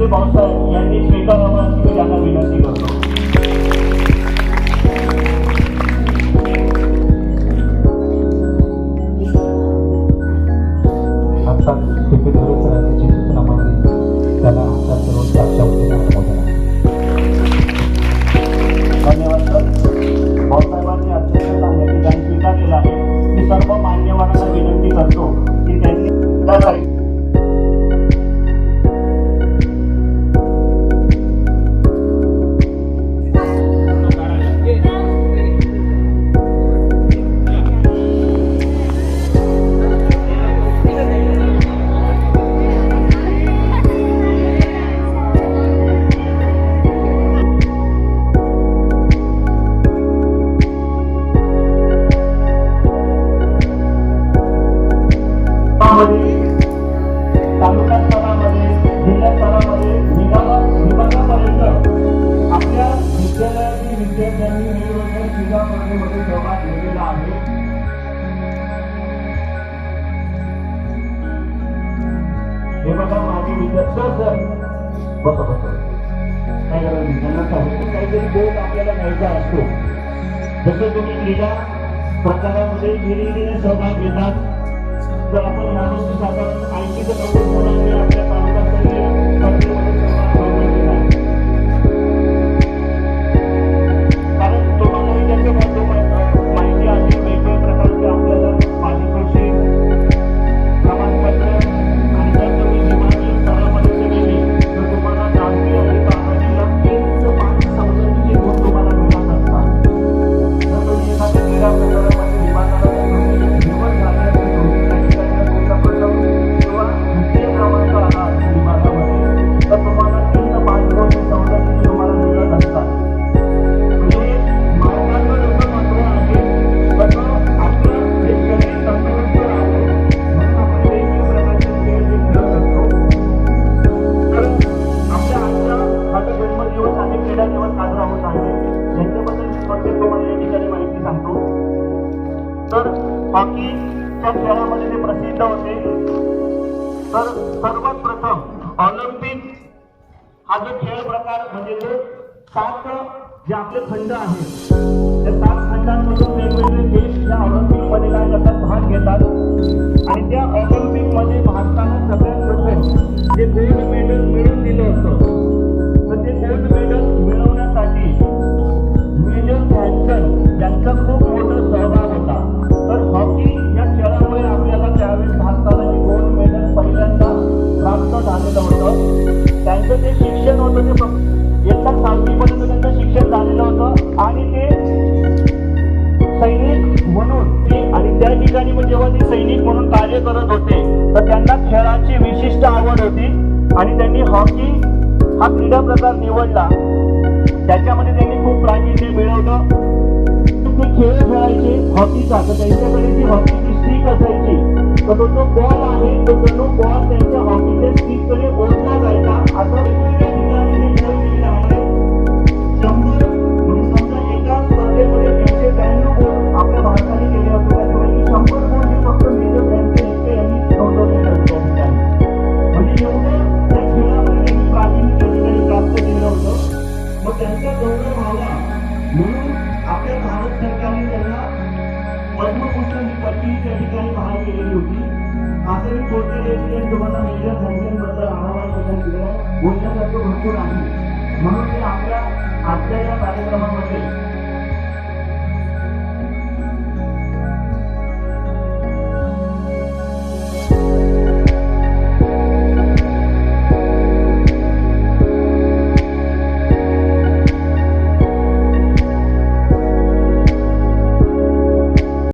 itu Pak karena terus काय काहीतरी बोध आपल्याला घ्यायचा असतो जसं तुम्ही क्रीडा प्रकारामध्ये सहभाग घेतात जर आपण माणूस साधारण ऐंशी ते नव्वद मुलांनी आपल्या हॉकीच्या खेळामध्ये ते प्रसिद्ध होते तर सर्वात प्रथम ऑलिम्पिक हा जो खेळ प्रकार म्हणजे जो सात जे आपले खंड आहेत त्या सात खंडांमधून वेगवेगळे देश या ऑलिम्पिकमध्ये काय करतात भाग घेतात. आणि त्या झालेलं होतं. त्यांचं जे शिक्षण होतं ते एकदा सातवीपर्यंत त्यांचं शिक्षण झालेलं होतं. आणि ते सैनिक म्हणून ते आणि त्या ठिकाणी मग जेव्हा ते सैनिक म्हणून कार्य करत होते तर त्यांना खेळाची विशिष्ट आवड होती. आणि त्यांनी हॉकी हा क्रीडा प्रकार निवडला. त्याच्यामध्ये त्यांनी खूप प्रावीण्य मिळवलं. ते खेळ खेळायचे हॉकीचा. तर त्यांच्याकडे जी हॉकीची स्टिक असायची. तर तो जो बॉल आहे. तो जणू बॉल त्यांच्या हॉकीच्या स्टिककडे ओढला जायचा. असं तुम्हाला मेजर ध्यानचंदबद्दल आवाहन प्रदान केलं बोलण्यासारखं भरपूर आहे. म्हणून मी आपल्या आजच्या या कार्यक्रमामध्ये